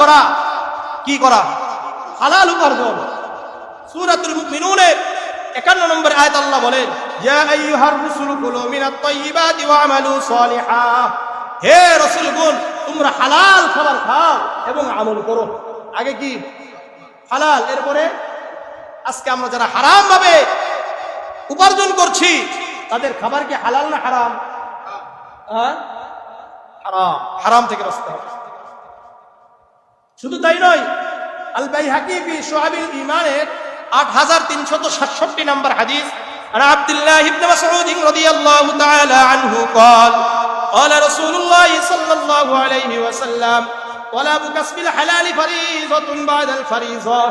করা? কি করা? হালাল উপার্জন। সূরাতুল মুমিনুনের 51 নম্বর আয়াত আল্লাহ বলেন, ইয়া আইয়ুহার কুলু মিনাত তাইয়্যিবাতি ওয়া'মালু সালিহা। হে রাসূলগণ, তোমরা হালাল খাবার খাও এবং আমল করো। আগে কি? হালাল। এরপরে আজকে আমরা যারা হারাম ভাবে উপার্জন করছি, তাদের খাবার কি হালাল না হারাম? হ্যাঁ? হারাম। হারাম থেকে বাঁচতে হবে। শুধু তাই নয় আল বাইহাকি ফি শুআবিল ঈমানের 8367 নম্বর হাদিস عن عبد الله بن مسعود رضي الله تعالى عنه قال قال رسول الله صلى الله عليه وسلم طلب كسب الحلال فريضة بعد الفريضة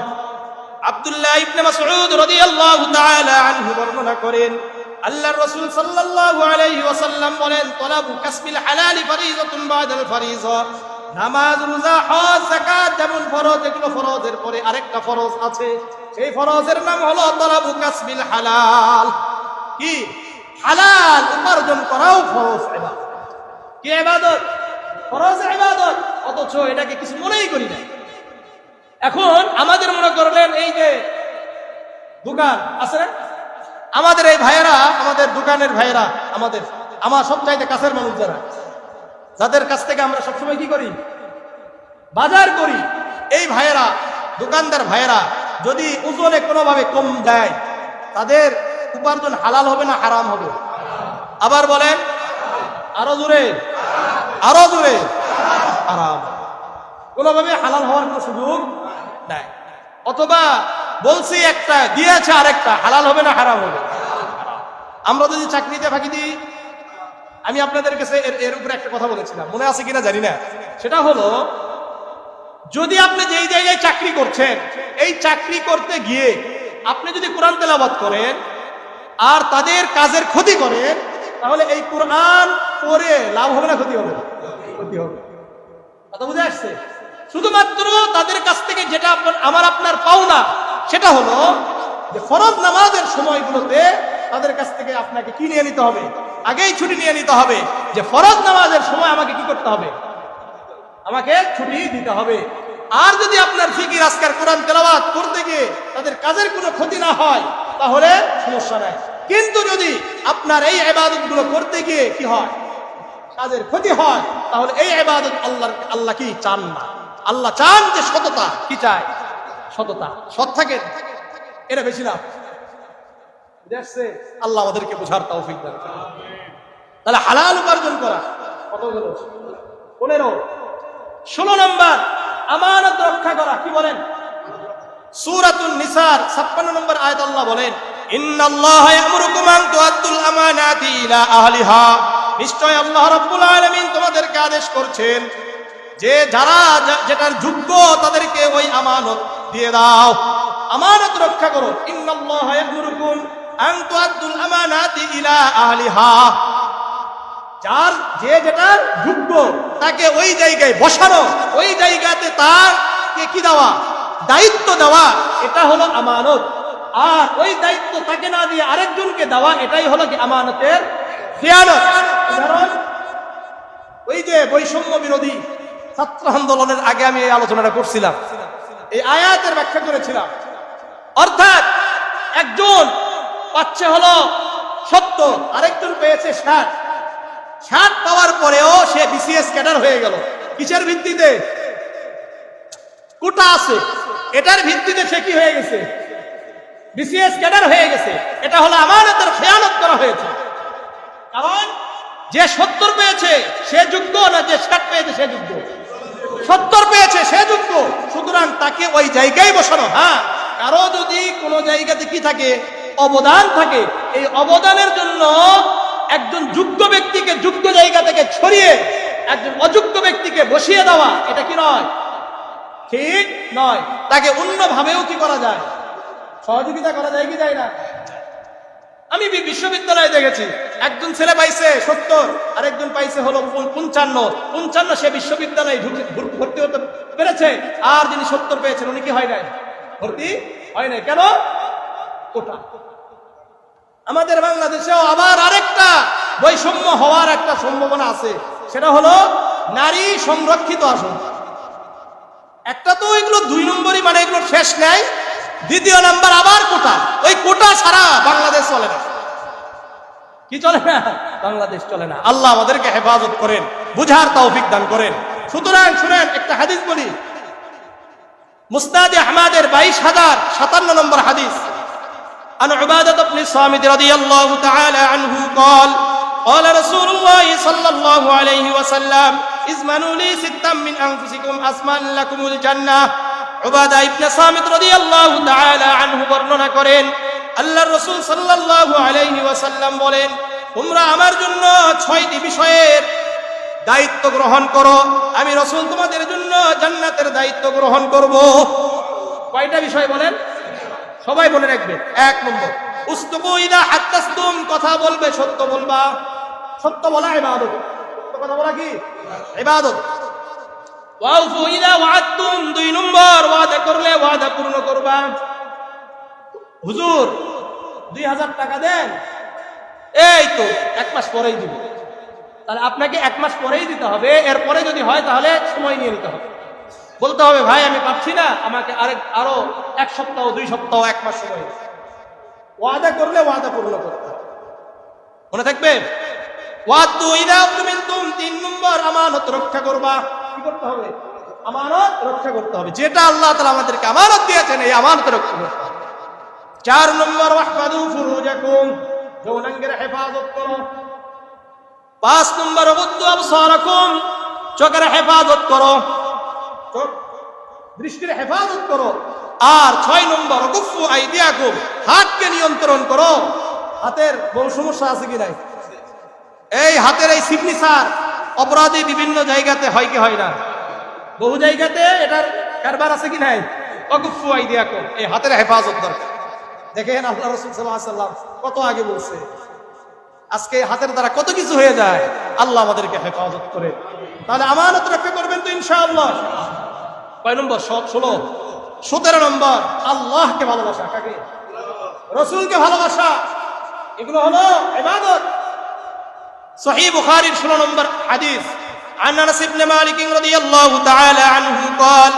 আব্দুল্লাহ ইবনে মাসউদ রাদিয়াল্লাহু তাআলা আনহু বর্ণনা করেন আল্লাহর রাসূল সাল্লাল্লাহু আলাইহি ওয়াসাল্লাম বলেন তলাবু কাসবিল হালাল ফরিজাতুন বাদাল ফরিজা নামাজ, রোজা, হজ, যাকাত যেমন ফরজ, এগুলো ফরজের পরে আরেকটা ফরজ আছে। সেই ফরজের নাম হলো তলাবু কাসবিল হালাল। কি? হালাল উপার্জন করাও ফরজ ইবাদত। কি ইবাদত? ফরজ ইবাদত। অথচ এটাকে কিছু মনেই করি না। এখন আমাদের মনে করলেন এই যে দোকান, আছে না? আমাদের এই ভাইয়েরা, আমাদের দোকানের ভাইয়েরা, আমাদের, আমার সবচাইতে কাছের মানুষ যারা যাদের কাছ থেকে আমরা সবসময় কি করি? বাজার করি। এই ভাইয়েরা, দোকানদার ভাইয়েরা, যদি ওজনে কোনোভাবে কম দেয়, তাদের উপার্জন হালাল হবে না হারাম হবে? আবার বলেন, আরও জোরে আরও জোরে, হারাম। কোনোভাবে হালাল হওয়ার কোনো সুযোগ নাই। অথবা বলছি একটা, দিয়েছে আরেকটা, হালাল হবে না হারাম হবে? আমরা যদি চাকরিতে ফাঁকি দিই আমি আপনাদের কাছে এর এর উপরে একটা কথা বলেছিলাম। মনে আছে কিনা জানি না। সেটা হলো, যদি আপনি যেই জায়গায় চাকরি করছেন, এই চাকরি করতে গিয়ে আপনি যদি কোরআন তেলাবাদ করেন আর তাদের কাজের ক্ষতি করেন, তাহলে এই কোরআন পড়ে লাভ হবে না, ক্ষতি হবে ক্ষতি হবে। কথা বুঝে আসছে? শুধুমাত্র তাদের কাছ থেকে যেটা আপনার, আমার আপনার পাওনা, সেটা হলো যে ফরজ নামাজের সময়গুলোতে তাদের কাছ থেকে আপনাকে কি নিয়ে নিতে হবে? আগেই ছুটি নিয়ে নিতে হবে যে ফরজ নামাজের সময় আমাকে কি করতে হবে? আমাকে ছুটি দিতে হবে। আর যদি আপনার ফিকির আজকার কোরআন তেলাওয়াত করতে গিয়ে তাদের কাজের কোনো ক্ষতি না হয়, তাহলে সমস্যা নাই। কিন্তু যদি আপনার এই ইবাদতগুলো করতে গিয়ে কি হয়? কাজের ক্ষতি হয়, তাহলে এই ইবাদত আল্লাহ আল্লাহ কি চান না। আল্লাহ চান যে সততা। কি চায়? সততা। সৎ থাকে এটা বেশি লাভ? আল্লাহ আমাদেরকে বোঝার তৌফিক দান। তাহলে হালাল উপার্জন করা। কত গেল পনেরো। ষোলো নম্বর আমানত রক্ষা করা কি বলেন? নিসার 56 নম্বর আয়াত আল্লাহ বলেন ইন্নাল্লাহা ইয়ামুরুকুম আন তুআদ্দুল আমানাতি ইলা আহলিহা। নিশ্চয় আল্লাহ রাব্বুল আলামিন তোমাদেরকে আদেশ করছেন যে যারা যেটার যোগ্য তাদেরকে ওই আমানত দিয়ে দাও। আমানত রক্ষা করো। ইন্নাল্লাহা ইয়ামুরুকুম আন তুআদ্দুল আমানাতি ইলা আহলিহা। যার যে যেটার যোগ্য, তাকে ওই জায়গায় বসানো, ওই জায়গাতে তাকে কি দেওয়া? দায়িত্ব দেওয়া, এটা হলো আমানত। আর ওই দায়িত্ব তাকে না দিয়ে আরেকজনকে দেওয়া, এটাই হলো কি আমানতের খেয়ানত। উদাহরণ ওই যে বৈষম্য বিরোধী ছাত্র আন্দোলনের আগে আমি এই আলোচনাটা করছিলাম। এই আয়াতের ব্যাখ্যা করেছিলাম। অর্থাৎ একজন পাচ্ছে হলো সত্য। আরেকজন পেয়েছে ষাট। ষাট পাওয়ার পরেও সে বিসিএস ক্যাডার হয়ে গেল। কিসের ভিত্তিতে? কোটা আছে। এটার ভিত্তিতে সে কি হয়ে গেছে? বিসিএস ক্যাডার হয়ে গেছে। এটা হলো আমার আমানতের খেয়ানত করা হয়েছে। কারণ যে সত্তর পেয়েছে, সে যোগ্য না যে ষাট পেয়েছে, সে যোগ্য? সত্তর পেয়েছে, সে যোগ্য। সুতরাং তাকে ওই জায়গায় বসানো। হ্যাঁ কারও যদি কোনো জায়গাতে কি থাকে অবদান থাকে। এই অবদানের জন্য একজন যোগ্য ব্যক্তিকে যোগ্য জায়গা থেকে ছড়িয়ে, একজন অযোগ্য ব্যক্তিকে বসিয়ে দেওয়া, এটা কি নয়? ঠিক নয়। তাকে অন্যভাবেও কি করা যায়? সহযোগিতা করা যায় কি যায় না? আমি বিশ্ববিদ্যালয়ে দেখেছি, একজন ছেলে পাইছে সত্তর, আরেকজন পাইছে হলো পঞ্চ- পঞ্চান্ন। পঞ্চান্ন সে বিশ্ববিদ্যালয়ে ভর্তি হতে পেরেছে, আর যিনি সত্তর পেয়েছেন উনি কি হয় নাই? ভর্তি হয় নাই। কেন? কোটা আমাদের বাংলাদেশেও আবার আরেকটা বৈষম্য হওয়ার একটা সম্ভাবনা আছে। সেটা হলো নারী সংরক্ষিত আসন। একটা তো এগুলো দুই নম্বরই মানে এগুলো শেষ নেয় দ্বিতীয় নাম্বার আবার কোটা। ওই কোটা ছাড়া বাংলাদেশ চলে না। কি চলে না? বাংলাদেশ চলে না। আল্লাহ আমাদেরকে হেফাজত করেন, বুঝার তৌফিক দান করেন। সুতরাং শুনেন, একটা হাদিস বলি। মুস্তাদে আহমাদের বাইশ হাজার সাতান্ন নম্বর হাদিস। عن عبادة بن الصامت رضي الله تعالى عنه قال قال رسول الله صلى الله عليه وسلم اسمنوا لي ستا من أنفسكم أسمن لكم الجنة عبادة ابن صامت رضي الله تعالى عنه বর্ণনা করেন আল্লাহর রাসূল সাল্লাল্লাহু আলাইহি ওয়াসাল্লাম বলেন তোমরা আমার জন্য ছয়টি বিষয়ের দায়িত্ব গ্রহণ করো আমি রসুল তোমাদের জন্য জান্নাতের দায়িত্ব গ্রহণ করব কয়টা বিষয় বলেন সবাই মনে রাখবে, এক নম্বর। উস্তুকু ইদা কথা বলবে, সত্য বলবা। সত্য বলা ইবাদত। কথা বলা কি? ইবাদত। ওয়াউফু ইদা ওয়াদতুম, দুই নম্বর, ওয়াদা করলে ওয়াদা পূর্ণ করবা। হুজুর, দুই হাজার টাকা দেন। এই তো, এক মাস পরেই দিব। তাহলে আপনাকে এক মাস পরেই দিতে হবে। এরপরে যদি হয় তাহলে সময় নিয়ে নিতে হবে। বলতে হবে ভাই আমি পাচ্ছি না। আমাকে আরেক আরও এক সপ্তাহ দুই সপ্তাহ এক মাস সময়। ওয়াদা করলে ওয়াদা পূর্ণ করতে হবে। মনে থাকবে? তিন নম্বর আমানত রক্ষা করবা। কি করতে হবে? আমানত রক্ষা করতে হবে। যেটা আল্লাহ তাআলা আমাদেরকে আমানত দিয়েছেন এই আমানত রক্ষা করতে হবে। চার নম্বর ওয়াহফাদু ফুরুজাকুম যৌনাঙ্গের হেফাজত করো। পাঁচ নম্বর চোখের হেফাজত করো। চোখ দৃষ্টির হেফাজত করো। আর ছয় নম্বর গুফু আইদিয়াকুম হাতকে নিয়ন্ত্রণ করো। হাতের বহু সমস্যা আছে কি নাই? এই হাতের এই সিগনেচার অপরাধী বিভিন্ন জায়গাতে হয় কি হয় না? বহু জায়গাতে এটার কারবার আছে কি নাই? অগুফু আইদিয়াকুম এই হাতের হেফাজত দরকার। দেখেন আল্লাহ রসুল সাল্লাম কত আগে বলছে আজকে হাতের দ্বারা কত কিছু হয়ে যায় আল্লাহ আমাদেরকে হেফাজত করে। তাহলে আমানত রক্ষা করবেন তো ইনশাআল্লাহ। কয় নম্বর সব ষোলো সতেরো নম্বর আল্লাহকে ভালোবাসা কাকে রসুলকে ভালোবাসা এগুলো হলো ইবাদত সহি বুখারীর ষোলো নম্বর হাদিস عن انس بن مالك رضي الله تعالى عنه قال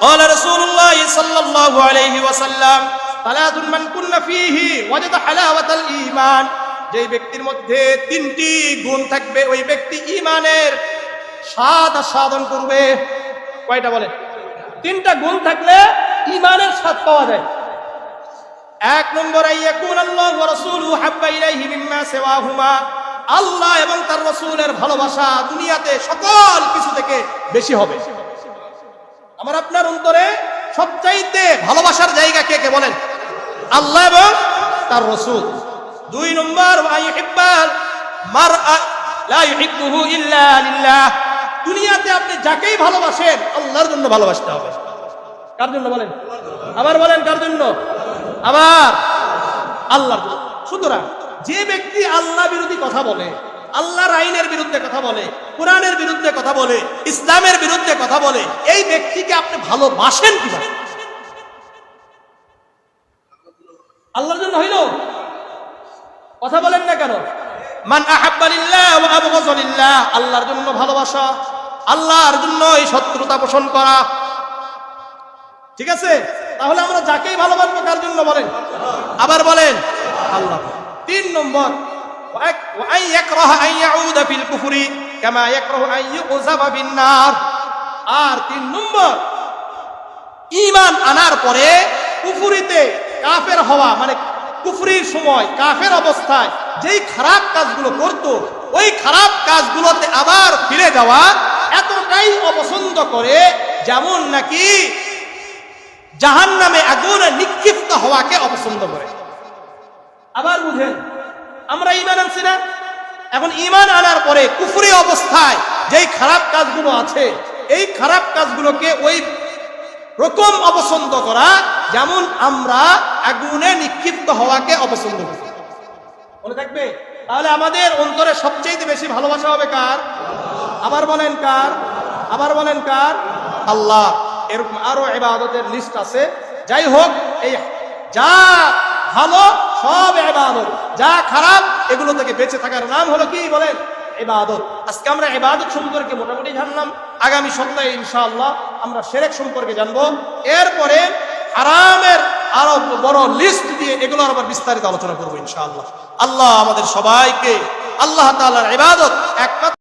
قال رسول الله صلى الله عليه وسلم ثلاث من كن فيه وجد حلاوة الإيمان যে ব্যক্তির মধ্যে তিনটি গুণ থাকবে ওই ব্যক্তি ইমানের স্বাদ আস্বাদন করবে কয়টা বলে তিনটা গুণ থাকলে ইমানের স্বাদ পাওয়া যায়। এক নম্বর আল্লাহ এবং তার রাসূলের ভালোবাসা দুনিয়াতে সকল কিছু থেকে বেশি হবে। আমার আপনার অন্তরে সবচাইতে ভালোবাসার জায়গা কে কে বলেন? আল্লাহ এবং তার রসুল। দুই নম্বর মারআ, লা ইল্লা লিল্লাহ। দুনিয়াতে আপনি যাকেই ভালোবাসেন, আল্লাহর জন্য ভালোবাসতে হবে। কার জন্য বলেন? আবার বলেন কার জন্য? আবার। আল্লাহর জন্য। সুতরাং যে ব্যক্তি আল্লাহ বিরোধী কথা বলে, আল্লাহর আইনের বিরুদ্ধে কথা বলে, কোরআনের বিরুদ্ধে কথা বলে, ইসলামের বিরুদ্ধে কথা বলে, এই ব্যক্তিকে আপনি ভালোবাসেন কীভাবে? আল্লাহর জন্য হইল? কথা বলেন না কেন? মান আহাব্বালিল্লাহ ওয়া আবগাযালিল্লাহ আল্লাহর জন্য ভালোবাসা। আল্লাহর জন্যই শত্রুতা পোষণ করা। ঠিক আছে? তাহলে আমরা যাকেই ভালোবাসবো কার জন্য বলেন? আবার বলেন, আল্লাহ। তিন নম্বর আর তিন নম্বর ইমান আনার পরে কুফুরিতে কাফের হওয়া মানে কুফরির সময়, কাফের অবস্থায় যেই খারাপ কাজগুলো করত, ওই খারাপ কাজগুলোতে আবার ফিরে যাওয়া এতটাই অপছন্দ করে, যেমন নাকি জাহান নামে আগুনে নিক্ষিপ্ত হওয়াকে অপছন্দ করে। আবার বুঝেন, আমরা ইমান আনছি না? এখন ইমান আনার পরে কুফরি অবস্থায় যেই খারাপ কাজগুলো আছে, এই খারাপ কাজগুলোকে ওই রকম অপছন্দ করা, যেমন আমরা আগুনে নিক্ষিপ্ত হওয়াকে অপছন্দ করি। মনে থাকবে? তাহলে আমাদের অন্তরে সবচেয়ে বেশি ভালোবাসা হবে কার? আবার বলেন কার? আবার বলেন কার? আল্লাহ। এরকম আরও এবাদতের লিস্ট আছে। যাই হোক, এই যা ভালো, সব এবাদত যা খারাপ, এগুলো থেকে বেঁচে থাকার নাম হলো কি বলেন? ইবাদত। আজকে আমরা ইবাদত সম্পর্কে মোটামুটি জানলাম। আগামী সপ্তাহে ইনশাআল্লাহ আমরা সেরেক সম্পর্কে জানব। এরপরে আরামের আরও বড় লিস্ট দিয়ে এগুলোর আবার বিস্তারিত আলোচনা করব ইনশাআল্লাহ। আল্লাহ আমাদের সবাইকে, আল্লাহ তাআলার ইবাদত একমাত্র